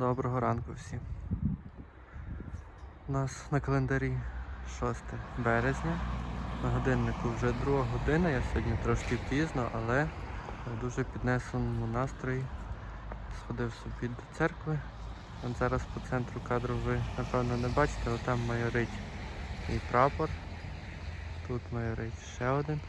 Доброго ранку всім. У нас на календарі 6 березня. На годиннику вже друга година. Я сьогодні трошки пізно, але в дуже піднесеному настрої сходив собі до церкви. От зараз по центру кадру ви напевно не бачите, але там майорить мій прапор. Тут майорить ще один.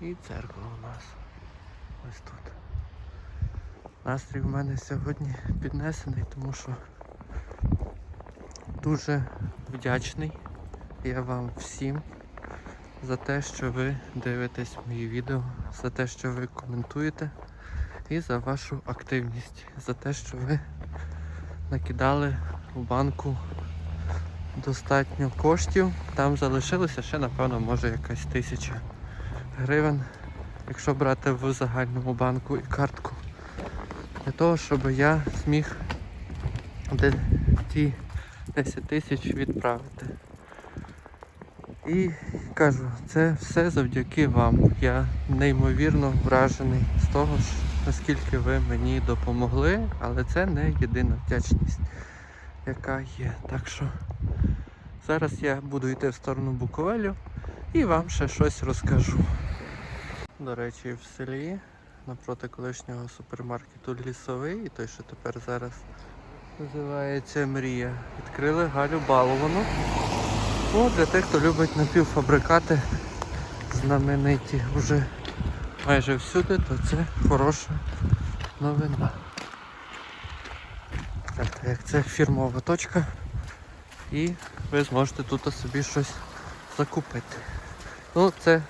І церква у нас ось тут. Настрій в мене сьогодні піднесений, тому що дуже вдячний я вам всім за те, що ви дивитесь мої відео, за те, що ви коментуєте і за вашу активність, за те, що ви накидали в банку достатньо коштів. Там залишилося ще, напевно, може якась тисяча гривень, якщо брати в загальному банку і картку для того, щоб я зміг ті 10 тисяч відправити. І кажу, це все завдяки вам. Я неймовірно вражений з того, наскільки ви мені допомогли, але це не єдина вдячність, яка є. Так що зараз я буду йти в сторону Буковелю і вам ще щось розкажу. До речі, в селі напроти колишнього супермаркету лісовий, і той, що тепер зараз називається Мрія. Відкрили Галю Баловану. Ну, для тих, хто любить напівфабрикати, знамениті вже майже всюди, то це хороша новина. Так, як це фірмова точка. І ви зможете тут собі щось закупити. Ну, це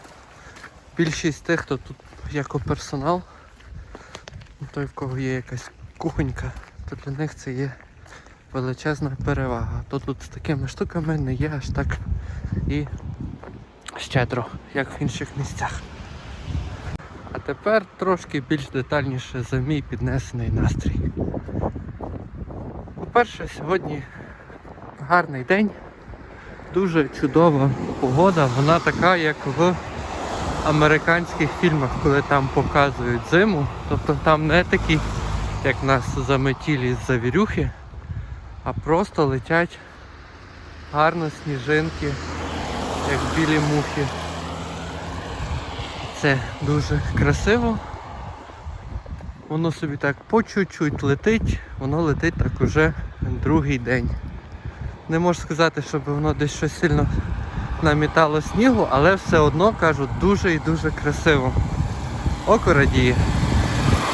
більшість тих, хто тут як персонал, ну, той в кого є якась кухонька, то для них це є величезна перевага. То тут з такими штуками не є аж так і щедро, як в інших місцях. А тепер трошки більш детальніше за мій піднесений настрій. По-перше, сьогодні гарний день, дуже чудова погода, вона така, як в американських фільмах, коли там показують зиму, тобто там не такі, як нас заметілі з завірюхи, а просто летять гарно сніжинки, як білі мухи. Це дуже красиво. Воно собі так по чуть-чуть летить, воно летить так уже другий день. Не можу сказати, щоб воно десь щось сильно намітало снігу, але все одно кажу дуже і дуже красиво. Око радіє.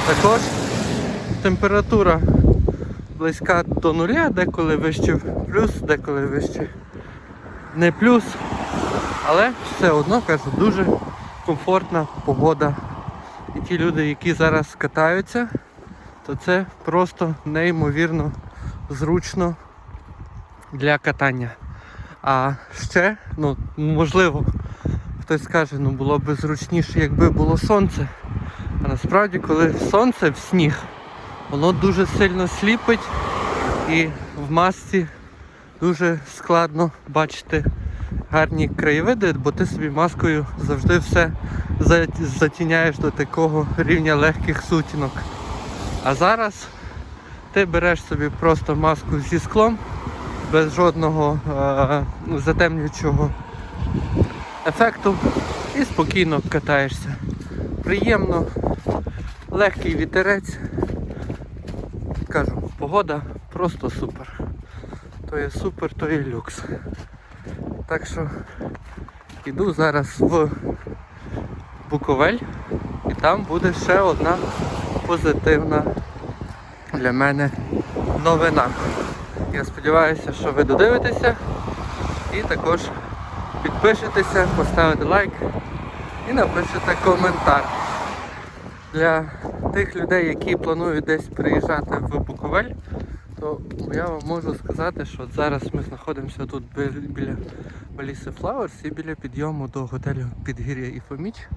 Також температура близька до нуля, деколи вище плюс, деколи вище не плюс. Але все одно кажу, дуже комфортна погода. І ті люди, які зараз катаються, то це просто неймовірно зручно для катання. А ще, ну, можливо, хтось скаже, ну було б зручніше, якби було сонце. А насправді, коли сонце в сніг, воно дуже сильно сліпить і в масці дуже складно бачити гарні краєвиди, бо ти собі маскою завжди все затіняєш до такого рівня легких сутінок. А зараз ти береш собі просто маску зі склом без жодного е, затемнюючого ефекту і спокійно катаєшся. Приємно, легкий вітерець. Кажу, погода просто супер. То є супер, то є люкс. Так що йду зараз в Буковель і там буде ще одна позитивна для мене новина. Я сподіваюся, що ви додивитеся і також підпишетеся, поставите лайк і напишете коментар. Для тих людей, які планують десь приїжджати в Буковель, то я вам можу сказати, що зараз ми знаходимося тут біля Баліси Flowers і біля підйому до готелю Підгір'я і Фоміч,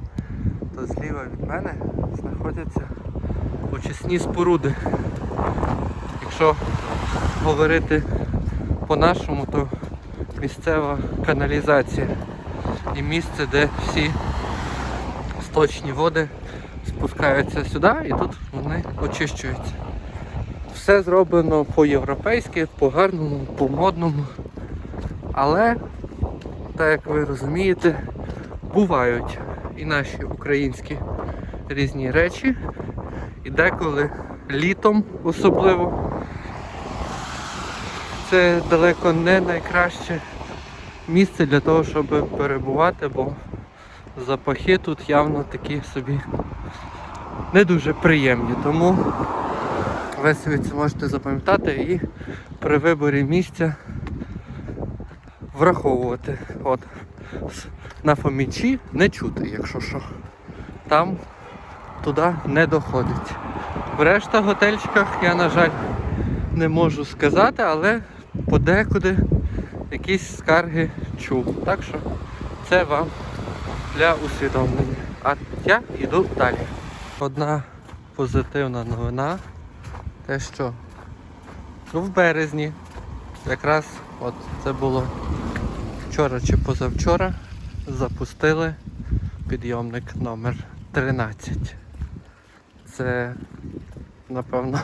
то зліва від мене знаходяться очисні споруди. Якщо говорити по-нашому, то місцева каналізація і місце, де всі сточні води спускаються сюди і тут вони очищуються. Все зроблено по-європейськи, по-гарному, по-модному. Але, так як ви розумієте, бувають і наші українські різні речі. І деколи літом особливо. Це далеко не найкраще місце для того, щоб перебувати, бо запахи тут явно такі собі не дуже приємні. Тому це можете запам'ятати і при виборі місця враховувати. От. На Фомічі не чути, якщо що. Там туди не доходить. В решта готельчиках я, на жаль, не можу сказати, але подекуди якісь скарги чув. Так що це вам для усвідомлення. А я йду далі. Одна позитивна новина, те, що в березні, якраз от це було вчора чи позавчора, запустили підйомник номер 13. Це, напевно,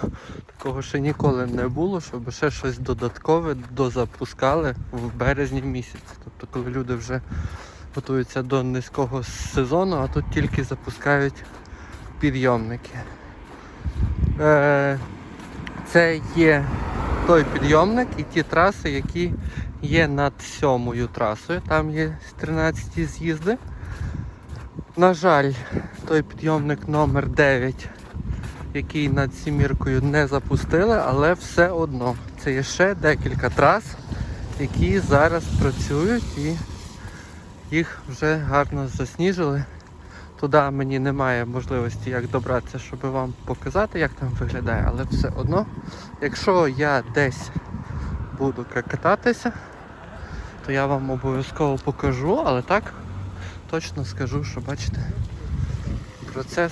такого ще ніколи не було, щоб ще щось додаткове дозапускали в березні місяці. Тобто, коли люди вже готуються до низького сезону, а тут тільки запускають підйомники. Е, це є той підйомник і ті траси, які є над сьомою трасою. Там є 13 з'їзди. На жаль, той підйомник номер 9 який над сіміркою не запустили, але все одно це є ще декілька трас, які зараз працюють і їх вже гарно засніжили. Туди мені немає можливості як добратися, щоб вам показати, як там виглядає, але все одно, якщо я десь буду кататися, то я вам обов'язково покажу, але так точно скажу, що бачите, процес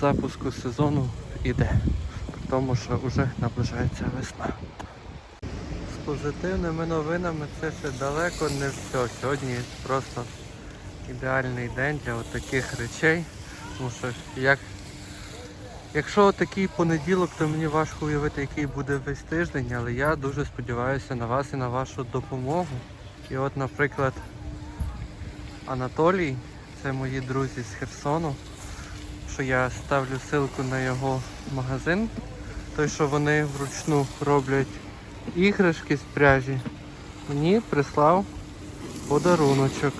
запуску сезону іде. При тому, що вже наближається весна. З позитивними новинами це ще далеко не все. Сьогодні просто ідеальний день для таких речей. Тому що як, якщо такий понеділок, то мені важко уявити, який буде весь тиждень, але я дуже сподіваюся на вас і на вашу допомогу. І от, наприклад, Анатолій, це мої друзі з Херсону, що я ставлю ссылку на його магазин. Той, що вони вручну роблять іграшки з пряжі, мені прислав подаруночок.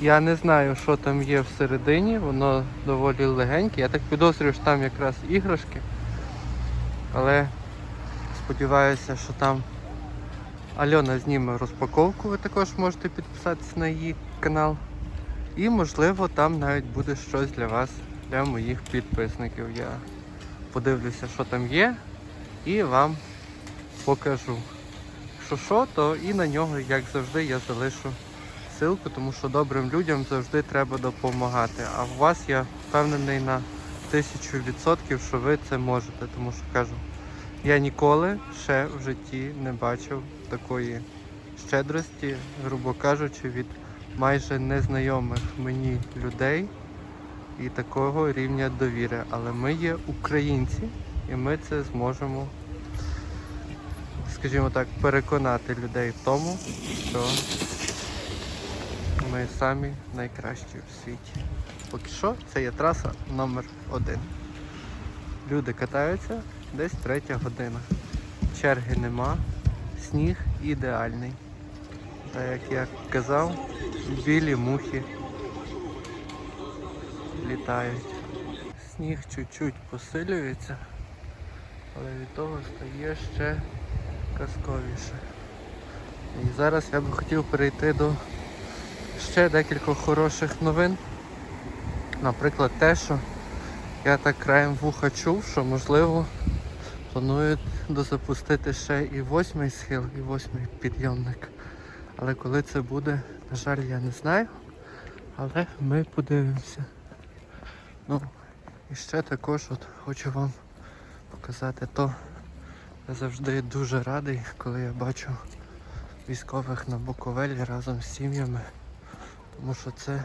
Я не знаю, що там є всередині, воно доволі легеньке. Я так підозрюю, що там якраз іграшки. Але сподіваюся, що там Альона зніме розпаковку, ви також можете підписатися на її канал. І можливо там навіть буде щось для вас, для моїх підписників. Я подивлюся, що там є, і вам покажу. Якщо що, то і на нього, як завжди, я залишу ссылку, тому що добрим людям завжди треба допомагати. А у вас я впевнений на тисячу відсотків, що ви це можете, тому що кажу, я ніколи ще в житті не бачив такої щедрості, грубо кажучи, від майже незнайомих мені людей і такого рівня довіри. Але ми є українці і ми це зможемо, скажімо так, переконати людей в тому, що ми самі найкращі в світі. Поки що це є траса номер один. Люди катаються десь третя година. Черги нема, сніг ідеальний. Та як я казав, білі мухи літають. Сніг чуть-чуть посилюється, але від того стає ще казковіше. І зараз я би хотів перейти до ще декількох хороших новин. Наприклад, те, що я так краєм вуха чув, що можливо планують дозапустити ще і восьмий схил, і восьмий підйомник. Але коли це буде, на жаль, я не знаю. Але ми подивимося. Ну, і ще також от хочу вам показати то. Я завжди дуже радий, коли я бачу військових на Буковелі разом з сім'ями. Тому що це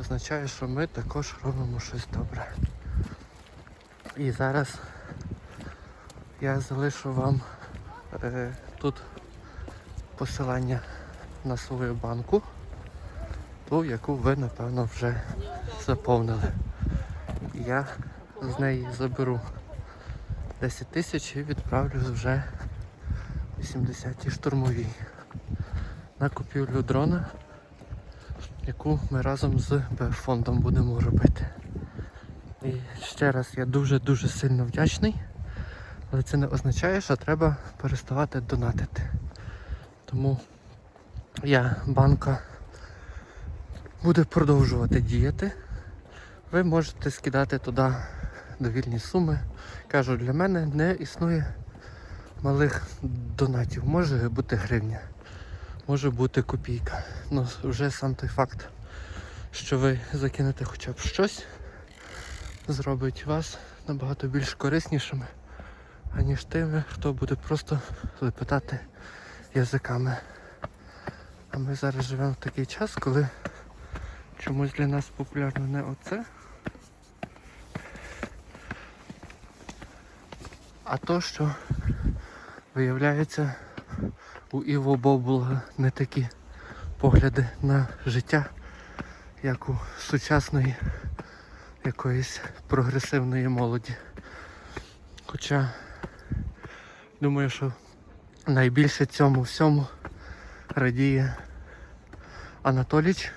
означає, що ми також робимо щось добре. І зараз Я залишу вам е, тут посилання на свою банку, ту, яку ви, напевно, вже заповнили. Я з неї заберу 10 тисяч і відправлю вже 80-ті штурмовій на купівлю дрона, яку ми разом з фондом будемо робити. І ще раз я дуже-дуже сильно вдячний, але це не означає, що треба переставати донатити. Тому я, банка, буде продовжувати діяти. Ви можете скидати туди довільні суми. Кажу, для мене не існує малих донатів. Може бути гривня, може бути копійка. Ну, вже сам той факт, що ви закинете хоча б щось, зробить вас набагато більш кориснішими, аніж тими, хто буде просто лепетати язиками. А ми зараз живемо в такий час, коли чомусь для нас популярно не оце. А то, що виявляється у Іво Бобула не такі погляди на життя, як у сучасної якоїсь прогресивної молоді. Хоча думаю, що найбільше цьому всьому радіє Анатоліч.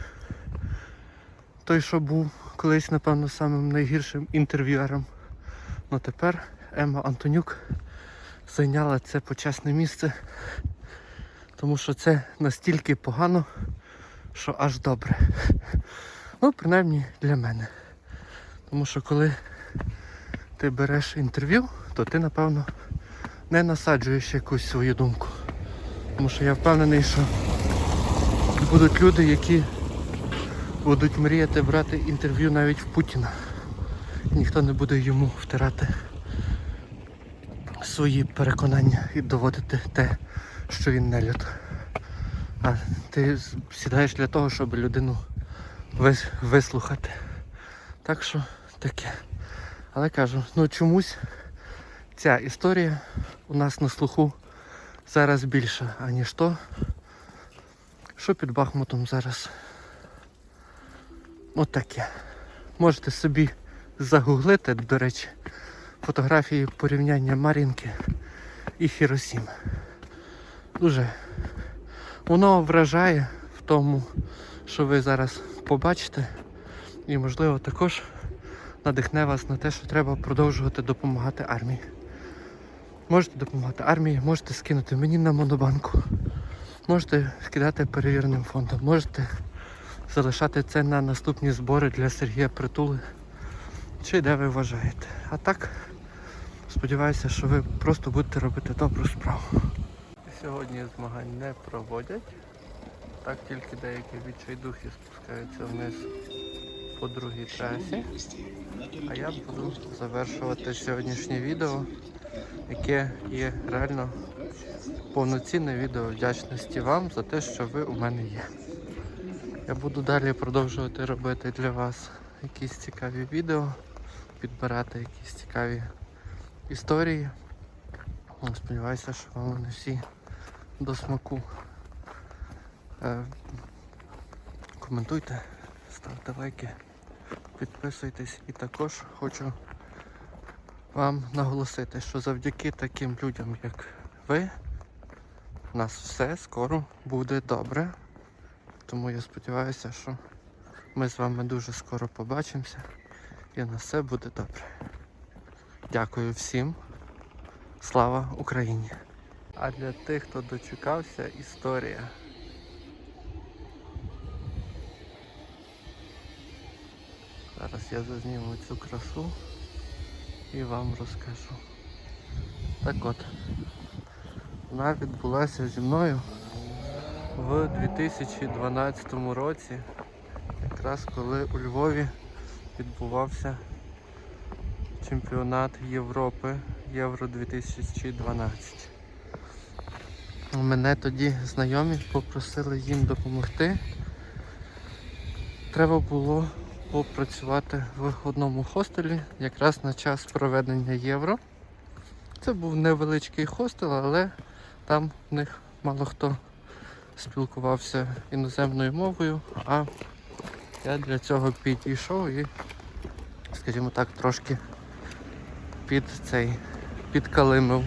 Той, що був колись, напевно, самим найгіршим інтерв'юером. Ну тепер Ема Антонюк зайняла це почесне місце, тому що це настільки погано, що аж добре. Ну, принаймні для мене. Тому що коли ти береш інтерв'ю, то ти, напевно, не насаджуєш якусь свою думку. Тому що я впевнений, що будуть люди, які будуть мріяти брати інтерв'ю навіть в Путіна. Ніхто не буде йому втирати свої переконання і доводити те, що він не люд. А ти сідаєш для того, щоб людину вис- вислухати. Так що таке. Але кажу, ну чомусь ця історія у нас на слуху зараз більша, аніж то, що під Бахмутом зараз. От. Можете собі загуглити, до речі, фотографії порівняння Мар'їнки і Хіросіми. Дуже воно вражає в тому, що ви зараз побачите, і можливо також надихне вас на те, що треба продовжувати допомагати армії. Можете допомагати армії, можете скинути мені на монобанку, можете скидати перевіреним фондом, можете залишати це на наступні збори для Сергія Притули, чи де ви вважаєте. А так, сподіваюся, що ви просто будете робити добру справу. Сьогодні змагань не проводять. Так тільки деякі відчайдухи спускаються вниз по другій трасі. А я буду завершувати сьогоднішнє відео, яке є реально повноцінне відео вдячності вам за те, що ви у мене є. Я буду далі продовжувати робити для вас якісь цікаві відео, підбирати якісь цікаві історії. Ну, Сподіваюся, що вам вони всі до смаку. Е, коментуйте, ставте лайки, підписуйтесь і також хочу вам наголосити, що завдяки таким людям, як ви, у нас все скоро буде добре. Тому я сподіваюся, що ми з вами дуже скоро побачимося і на все буде добре. Дякую всім. Слава Україні! А для тих, хто дочекався, історія. Зараз я зазніму цю красу і вам розкажу. Так от, вона відбулася зі мною в 2012 році, якраз коли у Львові відбувався чемпіонат Європи Євро 2012. Мене тоді знайомі попросили їм допомогти. Треба було попрацювати в одному хостелі якраз на час проведення євро. Це був невеличкий хостел, але там в них мало хто спілкувався іноземною мовою, а я для цього підійшов і, скажімо так, трошки під цей підкалимив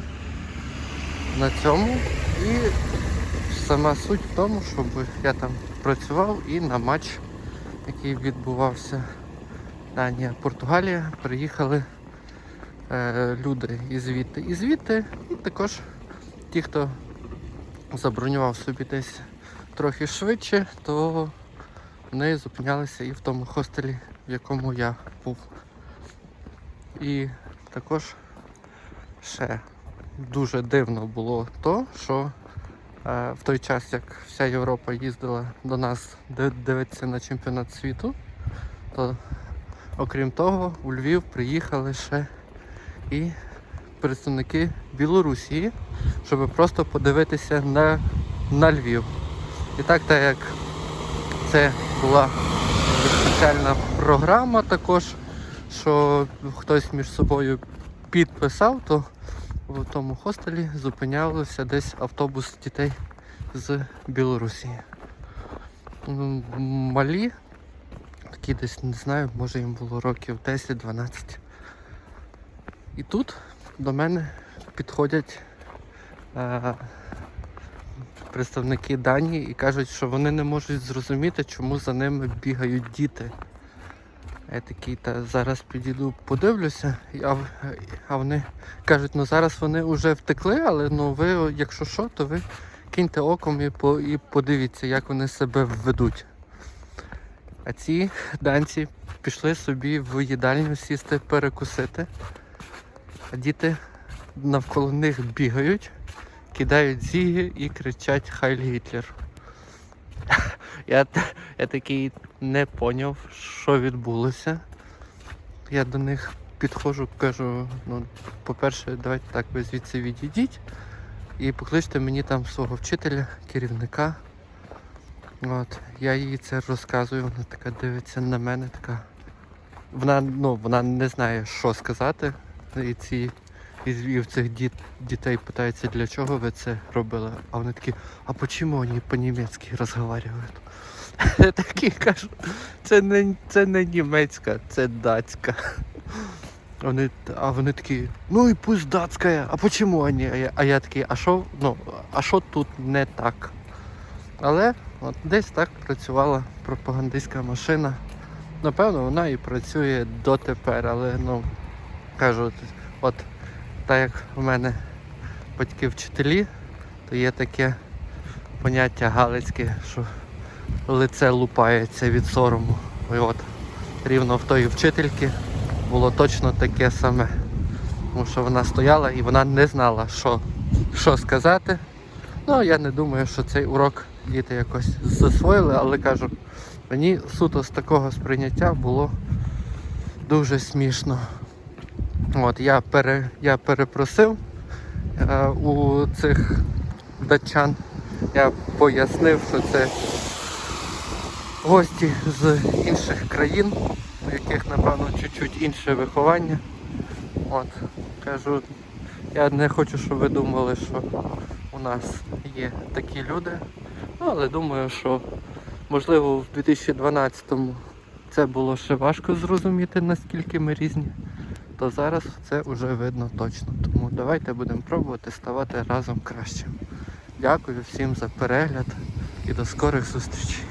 на цьому. І сама суть в тому, щоб я там працював і на матч, який відбувався Данія, Португалія, приїхали е, люди і звідти, і звідти, і також ті, хто забронював собі десь трохи швидше, то вони зупинялися і в тому хостелі, в якому я був. І також ще дуже дивно було то, що е, в той час, як вся Європа їздила до нас дивитися на чемпіонат світу, то окрім того, у Львів приїхали ще і представники Білорусі, щоб просто подивитися на, на Львів. І так, так як це була спеціальна програма також, що хтось між собою підписав, то в тому хостелі зупинялося десь автобус дітей з Білорусі. Малі, такі десь не знаю, може їм було років 10-12. І тут до мене підходять е, представники Данії і кажуть, що вони не можуть зрозуміти, чому за ними бігають діти. Я такий, та зараз підійду, подивлюся, а, а вони кажуть, ну зараз вони вже втекли, але ну ви, якщо що, то ви киньте оком і, по, і подивіться, як вони себе ведуть. А ці данці пішли собі в їдальню сісти перекусити. А діти навколо них бігають, кидають зіги і кричать Хайль Гітлер. Я, я такий не поняв, що відбулося. Я до них підходжу, кажу, ну, по-перше, давайте так, ви звідси відійдіть і покличте мені там свого вчителя, керівника. От, я їй це розказую, вона така дивиться на мене, така. Вона, ну, вона не знає, що сказати. І ці і в цих діт, дітей питаються, для чого ви це робили. А вони такі, а чому вони по-німецьки розмовляють? Я такий кажу, це не, це не німецька, це датська. Вони, а вони такі, ну і пусть датська, а почему вони? А я, а я такий, а що, ну, а що тут не так? Але от десь так працювала пропагандистська машина. Напевно, вона і працює дотепер, але ну кажу, от, так як у мене батьки вчителі, то є таке поняття галицьке, що лице лупається від сорому. І от рівно в тої вчительки було точно таке саме. Тому що вона стояла і вона не знала, що, що сказати. Ну, я не думаю, що цей урок діти якось засвоїли, але кажу, мені суто з такого сприйняття було дуже смішно. От, я, пере, я перепросив е, у цих датчан. Я пояснив, що це гості з інших країн, у яких, напевно, чуть-чуть інше виховання. От, кажу, я не хочу, щоб ви думали, що у нас є такі люди. Але думаю, що можливо в 2012-му це було ще важко зрозуміти, наскільки ми різні. То зараз це вже видно точно. Тому давайте будемо пробувати ставати разом кращим. Дякую всім за перегляд і до скорих зустрічей.